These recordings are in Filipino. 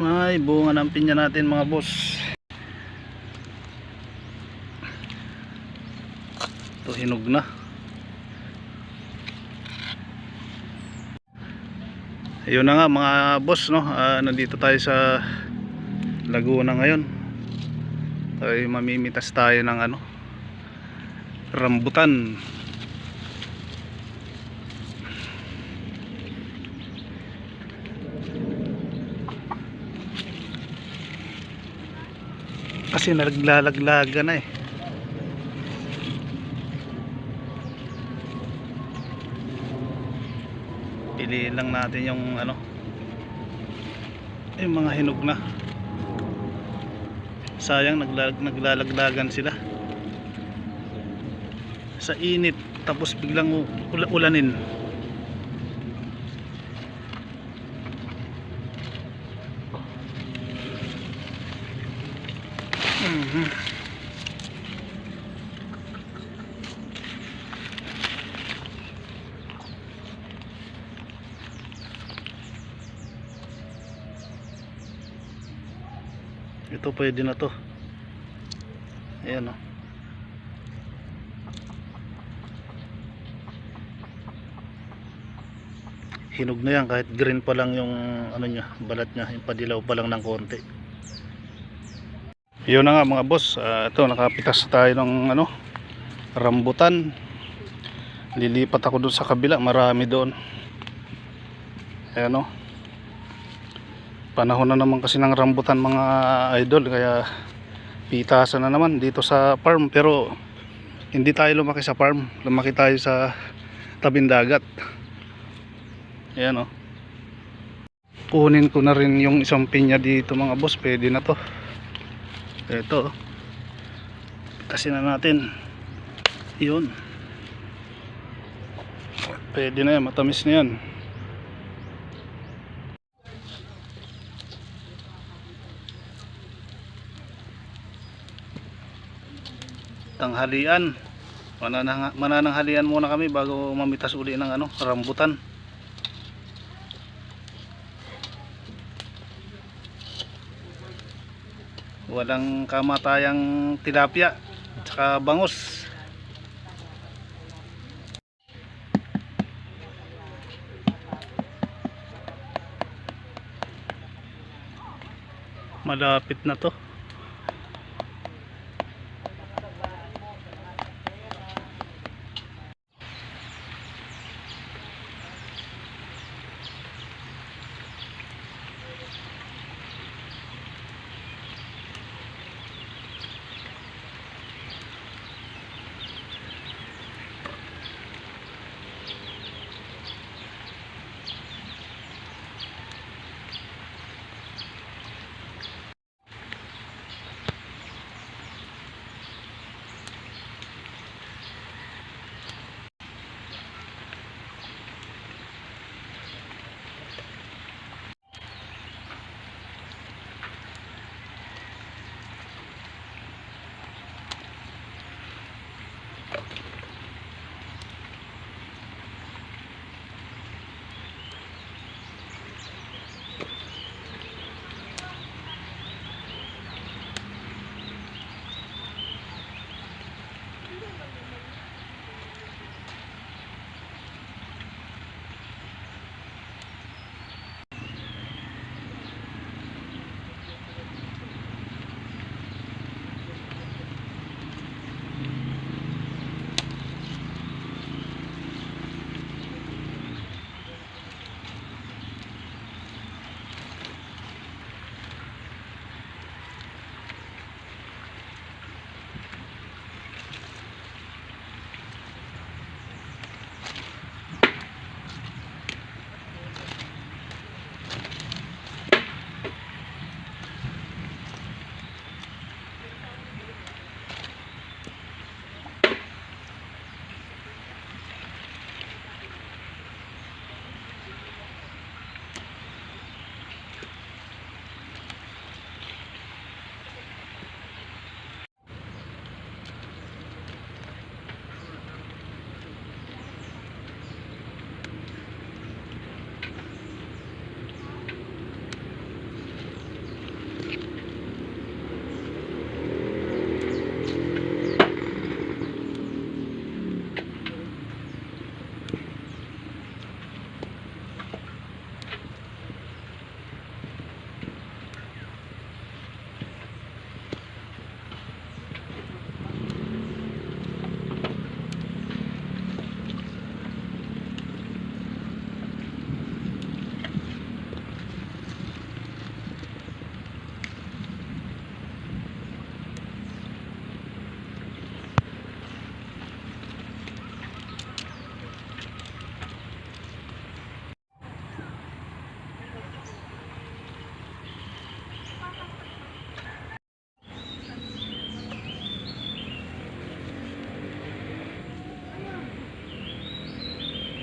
May bunga ng pinya natin mga boss. Ito hinog na. Ayun na nga mga boss no. Ah, nandito tayo sa Laguna ngayon. Ay mamimitas tayo ng ano rambutan. Kasi naglalaglaga na eh. Piliin lang natin yung ano yung mga hinog na. Sayang naglag naglalaglagan sila. Sa init tapos biglang ulanin. Mhm. Ito pwede na to. Ayan oh. o. Hinog na yan kahit green pa lang yung ano niya, balat niya, yung padilaw pa lang ng konti. Yun na nga mga boss, Ah, ito nakapitas tayo ng ano, rambutan. Lilipat ako doon sa kabila, marami doon. Ayan o. Panahon na naman kasi ng rambutan mga idol, kaya pitasan na naman dito sa farm. Pero hindi tayo lumaki sa farm, lumaki tayo sa tabing dagat. Ayan o. Kunin ko na rin yung isang pinya dito mga boss, pwede na to. Ito. Kasi na natin. Yun. Pwede na yan. Matamis na yan. Tanghalian. Mananang, manananghalian muna kami bago mamitas uli ng ano, rambutan. Walang kamatayang tilapia tsaka bangus. Malapit na to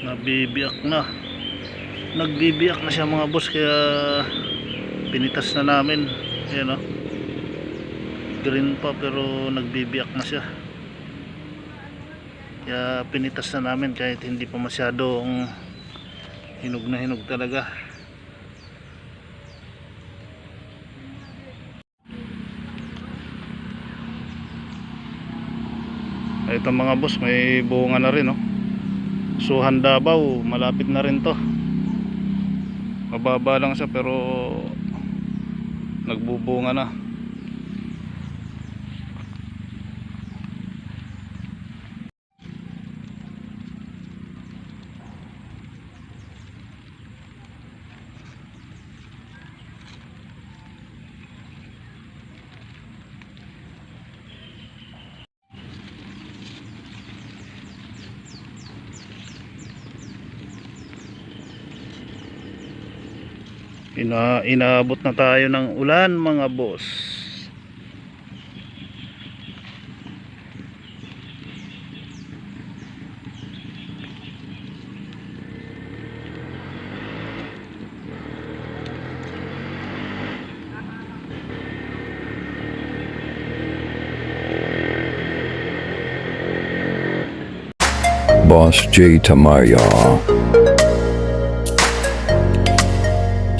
nabibiyak na. Nagbibiyak na siya mga boss kaya pinitas na namin. Ayan o green pa pero nagbibiyak na siya. Kaya pinitas na namin kahit hindi pa masyadong hinog na hinog talaga. Ito mga boss may bunga na rin oh. Suhan Davao malapit na rin to. Mababa lang siya pero nagbubunga na Ina inaabot na tayo ng ulan mga boss. Boss J. Tamaya.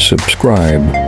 Subscribe